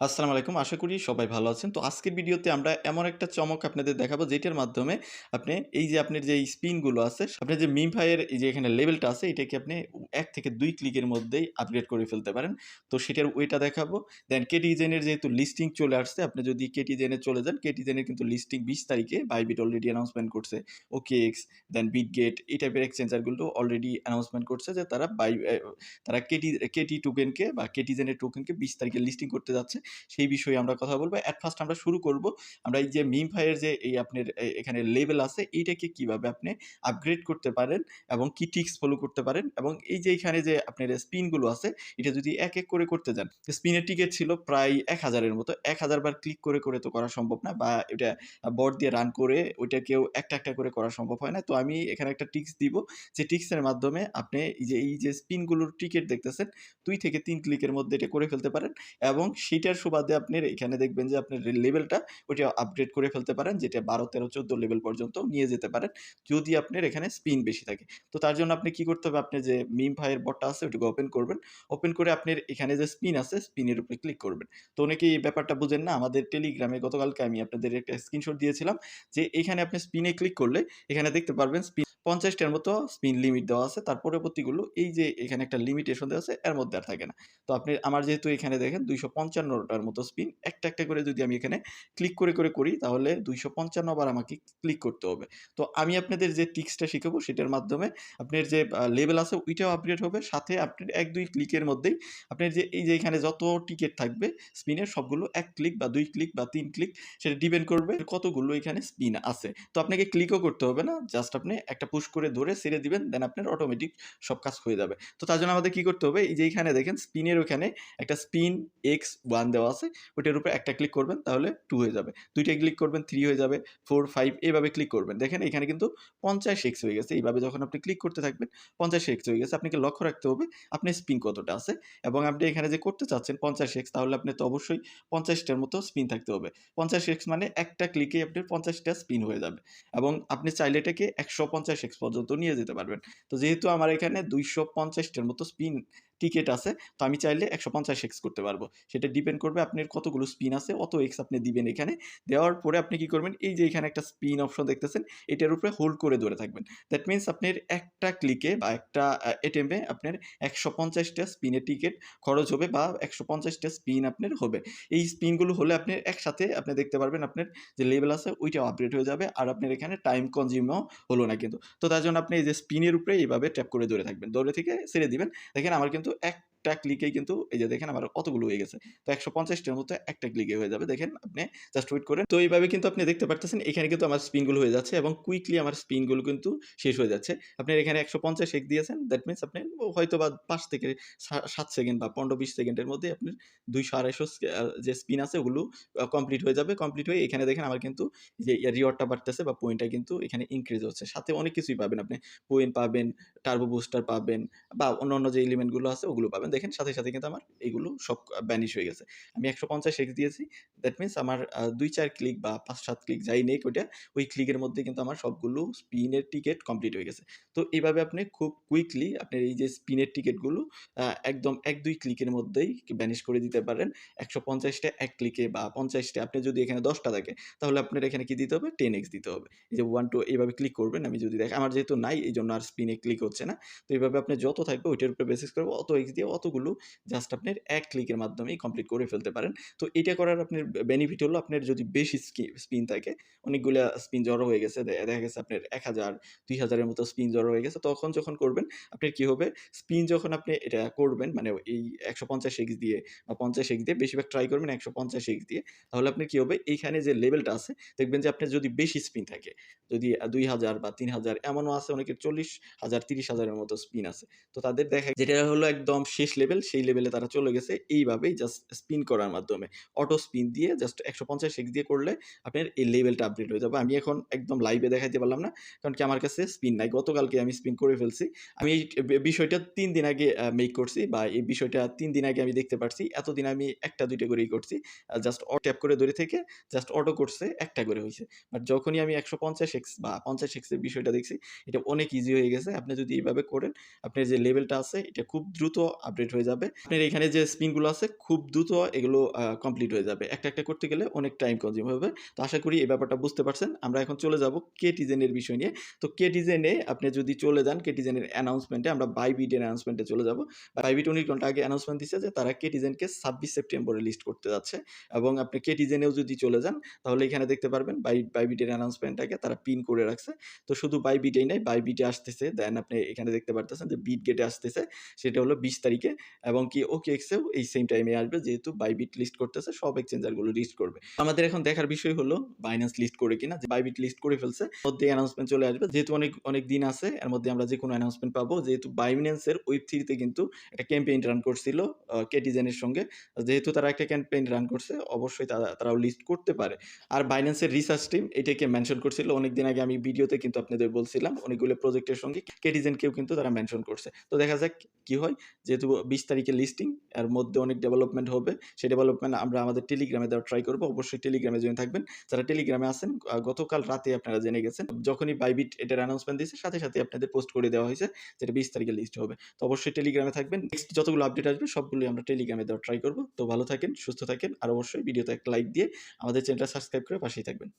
আসসালামু আলাইকুম। আশা করি সবাই ভালো আছেন। তো আজকের ভিডিওতে আমরা এমন একটা চমক আপনাদের দেখাবো যেটার মাধ্যমে আপনি এই যে আপনার যে স্পিনগুলো আছে, আপনার যে মিমফাই এর এই যে এখানে লেভেলটা আছে এটাকে আপনি এক থেকে দুই ক্লিকের মধ্যেই আপগ্রেড করে ফেলতে পারেন। তো সেটার ওয়েটা দেখাবো। দেন কেটিজেন এর যেহেতু লিস্টিং চলে আসছে, আপনি যদি কেটিজেন চলে যান, কেটিজেন এর কিন্তু লিস্টিং ২০ তারিখে বাইবিট অলরেডি অ্যানাউন্সমেন্ট করছে। ওকে এক্স দেন বিটগেট এই টাইপের এক্সচেঞ্জারগুলো অলরেডি অ্যানাউন্সমেন্ট করছে যে তারা বাই তারা কেটি কেটি টোকেনকে বা কেটিজেন এর টোকেনকে ২০ তারিখে লিস্টিং করতে যাচ্ছে। সেই বিষয়ে আমরা কথা বলব। এট ফার্স্ট আমরা শুরু করব। আমরা এই যে মিম এর যে এই আপনার এখানে লেভেল আছে এইটাকে কীভাবে আপনি আপগ্রেড করতে পারেন এবং কি টিক্স ফলো করতে পারেন এবং এই যে এখানে যে আপনার স্পিনগুলো আছে এটা যদি এক, এক করে করতে যান, স্পিনের টিকেট ছিল প্রায় ১০০০ এর মতো। ১০০০ বার ক্লিক করে, করে তো করা সম্ভব না বা এটা বট দিয়ে রান করে ওইটাকেও একটা, একটা করে করা সম্ভব হয় না। তো আমি এখানে একটা টিক্স দিব। যে ট্রিক্সের মাধ্যমে আপনি এই যে এই যে স্পিনগুলোর টিকেট দেখতেছেন দুই থেকে তিন ক্লিকের মধ্যে এটা করে ফেলতে পারেন এবং সেটার সুবাদে আপনার এখানে দেখবেন যে আপনার লেভেলটা ওইটা আপগ্রেড করে ফেলতে পারেন যেটা ১২, ১৩, ১৪ লেভেল পর্যন্ত নিয়ে যেতে পারেন। যদি আপনার এখানে স্পিন বেশি থাকে। তো তার জন্য আপনি কি করতে হবে? আপনি যে মিম এর বটটা আছে ওটাকে ওপেন করবেন। ওপেন করে আপনার এখানে যে স্পিন আছে স্পিনের উপরে ক্লিক করবেন। তো অনেকে এই ব্যাপারটা বুঝেন না। আমাদের টেলিগ্রামে গতকালকে আমি আপনাদের একটা স্ক্রিনশট দিয়েছিলাম যে এখানে আপনি স্পিনে ক্লিক করলে এখানে দেখতে পারবেন স্পিন ৫০ টার মতো স্পিন লিমিট দেওয়া আছে। তার পরবর্তীগুলো এই যে এখানে একটা লিমিটেশন দেওয়া আছে এর মধ্যে আর থাকে না। তো আপনি আমার যেহেতু এখানে দেখেন দুইশো পঞ্চান্নটার মতো স্পিন একটা, একটা করে যদি আমি এখানে ক্লিক করে, করে করি তাহলে ২৫৫ বার আমাকে ক্লিক করতে হবে। তো আমি আপনাদের যে টিক্সটা শিখাবো সেটার মাধ্যমে আপনার যে লেভেল আছে ওইটাও আপডেট হবে। সাথে আপনার ১-২ ক্লিকের মধ্যেই আপনার যে এই যে এখানে যত টিকিট থাকবে স্পিনের সবগুলো এক ক্লিক বা দুই ক্লিক বা তিন ক্লিক সেটা ডিপেন্ড করবে কতগুলো এখানে স্পিন আছে। তো আপনাকে ক্লিকও করতে হবে না। জাস্ট আপনি একটা পুশ করে ধরে ছেড়ে দিবেন। দেন আপনার অটোমেটিক সব কাজ হয়ে যাবে। তো তার জন্য আমাদের কি করতে হবে? এই যে এইখানে দেখেন স্পিনের ওখানে একটা স্পিন এক্স ওয়ান দেওয়া আছে। ওইটার উপরে একটা ক্লিক করবেন তাহলে টু হয়ে যাবে। দুইটা ক্লিক করবেন থ্রি হয়ে যাবে, 4, 5 এভাবে ক্লিক করবেন। দেখেন এখানে কিন্তু ৫০ এক্স হয়ে গেছে। এইভাবে যখন আপনি ক্লিক করতে থাকবেন ৫০ এক্স হয়ে গেছে। আপনাকে লক্ষ্য রাখতে হবে আপনার স্পিন কতটা আছে এবং আপনি এখানে যে করতে চাচ্ছেন ৫০ এক্স তাহলে আপনার তো অবশ্যই পঞ্চাশটার মতো স্পিন থাকতে হবে। ৫০ এক্স মানে একটা ক্লিকে আপনার পঞ্চাশটা স্পিন হয়ে যাবে এবং আপনি চাইলে এটাকে ১৫০ এক্স পর্যন্ত নিয়ে যেতে পারবেন। তো যেহেতু আমার এখানে ২৫০ টার মতো স্পিন টিকেট আছে, তো আমি চাইলে ১৫০ এক্স করতে পারব। সেটা ডিপেন্ড করবে আপনার কতগুলো স্পিন আছে অত এক্স আপনি দিবেন এখানে। দেওয়ার পরে আপনি কি করবেন? এই যে এখানে একটা স্পিন অপশন দেখতেছেন, এটার উপরে হোল্ড করে ধরে থাকবেন। দ্যাট মিনস আপনার একটা ক্লিকে বা একটা অ্যাটেম্পে আপনার একশো পঞ্চাশটা স্পিনের টিকেট খরচ হবে বা একশো পঞ্চাশটা স্পিন আপনার হবে। এই স্পিনগুলো হলে আপনি একসাথে আপনি দেখতে পারবেন আপনার যে লেভেল আছে, ওইটাও আপডেট হয়ে যাবে। আর আপনার এখানে টাইম কনজিউমও হলো না কিন্তু। তো তার জন্য আপনি এই যে স্পিনের উপরে এইভাবে ট্যাপ করে ধরে থাকবেন। ধরে থেকে ছেড়ে দিবেন। দেখেন আমার কিন্তু একটা ক্লিকেই কিন্তু এই যে দেখেন আমার কতগুলো হয়ে গেছে। তো ১৫০ টার মতো একটা ক্লিকে হয়ে যাবে। দেখেন আপনি জাস্ট ওয়েট করেন। তো এইভাবে কিন্তু আপনি দেখতে পারতেছেন, এখানে কিন্তু আমার স্পিনগুলো হয়ে যাচ্ছে এবং কুইকলি আমার স্পিনগুলো কিন্তু শেষ হয়ে যাচ্ছে। আপনি এখানে একশো পঞ্চাশ এক দিয়েছেন দ্যাট মিনস আপনি হয়তোবা ৫ থেকে সাত সেকেন্ড বা ১৫-২০ সেকেন্ডের মধ্যে আপনার দুইশো আড়াইশো যে স্পিন আছে ওগুলো কমপ্লিট হয়ে যাবে। কমপ্লিট হয়ে এখানে দেখেন আমার কিন্তু যে রিওয়ার্ডটা বাড়তেছে বা পয়েন্টটা কিন্তু এখানে ইনক্রিজ হচ্ছে। সাথে অনেক কিছুই পাবেন আপনি। পয়েন্ট পাবেন, টার্বো বুস্টার পাবেন বা অন্যান্য যে এলিমেন্টগুলো আছে ওগুলো পাবেন। দেখেন সাথে, সাথে কিন্তু আমার এগুলো সব আ ভ্যানিশ হয়ে গেছে। আমি ১৫০ এক্স দিয়েছি। দ্যাট মিনস আমার দুই ২-৪ ক্লিক বা ৫-৭ ক্লিক যাই নেই ওইটা ওই ক্লিকের মধ্যে কিন্তু আমার সবগুলো স্পিনের টিকেট কমপ্লিট হয়ে গেছে। তো এইভাবে আপনি খুব কুইকলি আপনার এই যে স্পিনের টিকিটগুলো একদম ১-২ ক্লিকের মধ্যেই ভ্যানিশ করে দিতে পারেন। ১৫০ টা ১ ক্লিকে বা ৫০ টা আপনি যদি এখানে দশটা থাকে তাহলে আপনার এখানে কি দিতে হবে? টেন এক্স দিতে হবে। এই যে 1, 2 এভাবে ক্লিক করবেন। আমি যদি দেখি আমার যেহেতু নাই এই জন্য আর স্পিনে ক্লিক হচ্ছে না। তো এইভাবে আপনি যত থাকবে ওইটার উপরে বেসিস করব অত এক্স দিয়ে অতগুলো জাস্ট আপনার এক ক্লিকের মাধ্যমেই কমপ্লিট করে ফেলতে পারেন। তো এটা করার আপনার বেনিফিট হলো আপনার যদি বেশি স্পিন থাকে অনেকগুলা স্পিন জড়ো হয়ে গেছে। দেখা গেছে আপনার এক হাজার দুই হাজারের মতো স্পিন জড়ো হয়ে গেছে। তখন যখন করবেন আপনার কী হবে? স্পিন যখন আপনি এটা করবেন মানে এই ১৫০ এক্স দিয়ে বা ৫০ এক্স দিয়ে বেশিরভাগ ট্রাই করবেন ১৫০ এক্স দিয়ে। তাহলে আপনার কি হবে? এইখানে যে লেভেলটা আছে দেখবেন যে আপনার যদি বেশি স্পিন থাকে, যদি দুই হাজার বা ৩০০০ এমনও আছে অনেকের ৪০০০০, ৩০০০০ এর মতো স্পিন আছে। তো তাদের দেখা যেটা হলো একদম শেষ লেভেল সেই লেভেলে তারা চলে গেছে এইভাবেই জাস্ট স্পিন করার মাধ্যমে। অটো স্পিন দিয়ে জাস্ট ১৫০ এক্স দিয়ে করলে আপনার এই লেভেলটা আপডেট হয়ে যাবে। আমি এখন একদম লাইভে দেখাইতে পারলাম না। কারণ কি আমার কাছে স্পিন নাই। গতকালকে আমি স্পিন করে ফেলছি। আমি এই বে বিষয়টা ৩ দিন আগে মেক করছি বা এই বিষয়টা তিন দিন আগে আমি দেখতে পারছি। এতদিন আমি ১ টা ২ টা করেই করছি। জাস্ট ট্যাপ করে ধরে থেকে জাস্ট অটো করছে, একটা করে হইছে। বাট যখনই আমি ১৫০ এক্স বা পঞ্চাশ এক্সের বিষয়টা দেখছি, এটা অনেক ইজি হয়ে গেছে। আপনি যদি এভাবে করেন, আপনার যে লেভেলটা আছে, এটা খুব দ্রুত আপডেট হয়ে যাবে আপনার এখানে যে স্পিনগুলো আছে, খুব দ্রুত এগুলো কমপ্লিট হয়ে যাবে একটা একটা করতে গেলে অনেক টাইম কনজিউম হবে তো আশা করি এই ব্যাপারটা বুঝতে পারছেন আমরা এখন চলে যাব কেটিজেনের বিষয় নিয়ে তো কেটিজেনে আপনি যদি চলে যান কেটিজেনের অ্যানাউন্সমেন্টে আমরা বাইবিটের অ্যানাউন্সমেন্টে চলে যাব। বাইবিট উনিশ ঘণ্টা আগে অ্যানাউন্সমেন্ট দিচ্ছে যে তারা কেটিজেনকে ছাব্বিশ সেপ্টেম্বরে লিস্ট করতে যাচ্ছে। এবং আপনি কেটিজেনেও যদি চলে যান, তাহলে এখানে দেখতে পারবেন বাই বাইবিটের অ্যানাউন্সমেন্টটাকে তারা পিন করে রাখছে। তো শুধু বাইবিটেই নাই বাইবিটে আসতেছে। দেন আপনি এখানে দেখতে পারতেছেন যে বিট গেটে আসতেছে। সেটা হলো বিশ তারিখে। এবং কি ওকে এক্সেও এই সেম টাইমে আসবে। যেহেতু বাইবিট লিস্ট করতেছে, সব এক্সচেঞ্জারগুলো লিস্ট করবে। আমাদের এখন দেখার বিষয় হলো বাইন্যান্স লিস্ট করে কিনা, যে বাইবিট লিস্ট করে ফেলছে। মধ্যে অ্যানাউন্সমেন্ট চলে আসবে। যেহেতু অনেক অনেক দিন আছে, এর মধ্যে আমরা যে কোনো অ্যানাউন্সমেন্ট পাবো। যেহেতু বাইন্যান্সের ওয়েব থ্রিতে কিন্তু একটা ক্যাম্পেইন রান করছিল কেটিজেনের সঙ্গে। যেহেতু তারা একটা ক্যাম্পেইন রান করছে, অবশ্যই তারা, তারাও লিস্ট করতে পারে। আর বাইন্যান্সের রিসার্চ টিম এটাকে মেনশন করছিল। অনেক দিন আগে আমি ভিডিওতে কিন্তু আপনাদের বলছিলাম, অনেকগুলো প্রজেক্টের সঙ্গে কেটিজেনকেও কিন্তু তারা মেনশন করছে। তো দেখা যাক কি হয়। যেহেতু বিশ তারিখে লিস্টিং এর মধ্যে অনেক ডেভেলপমেন্ট হবে। সেই ডেভেলপমেন্ট আমরা আমাদের টেলিগ্রামে দেওয়ার ট্রাই করব। অবশ্যই টেলিগ্রামে জয়েন থাকবেন। যারা টেলিগ্রামে আছেন গতকাল রাতে আপনারা জেনে গেছেন, যখনই বাইবিট এটার অ্যানাউন্সমেন্ট দিয়েছে, সাথে সাথে আপনাদের পোস্ট করে দেওয়া হয়েছে, যেটা বিশ তারিখে লিস্ট হবে। তো অবশ্যই টেলিগ্রামে থাকবেন। নেক্সট যতগুলো আপডেট আসবে, সবগুলোই আমরা টেলিগ্রামে দেওয়ার ট্রাই করব। তো ভালো থাকেন, সুস্থ থাকেন, আর অবশ্যই ভিডিওতে একটা লাইক দিয়ে আমাদের চ্যানেলটা সাবস্ক্রাইব করে পাশেই থাকবেন।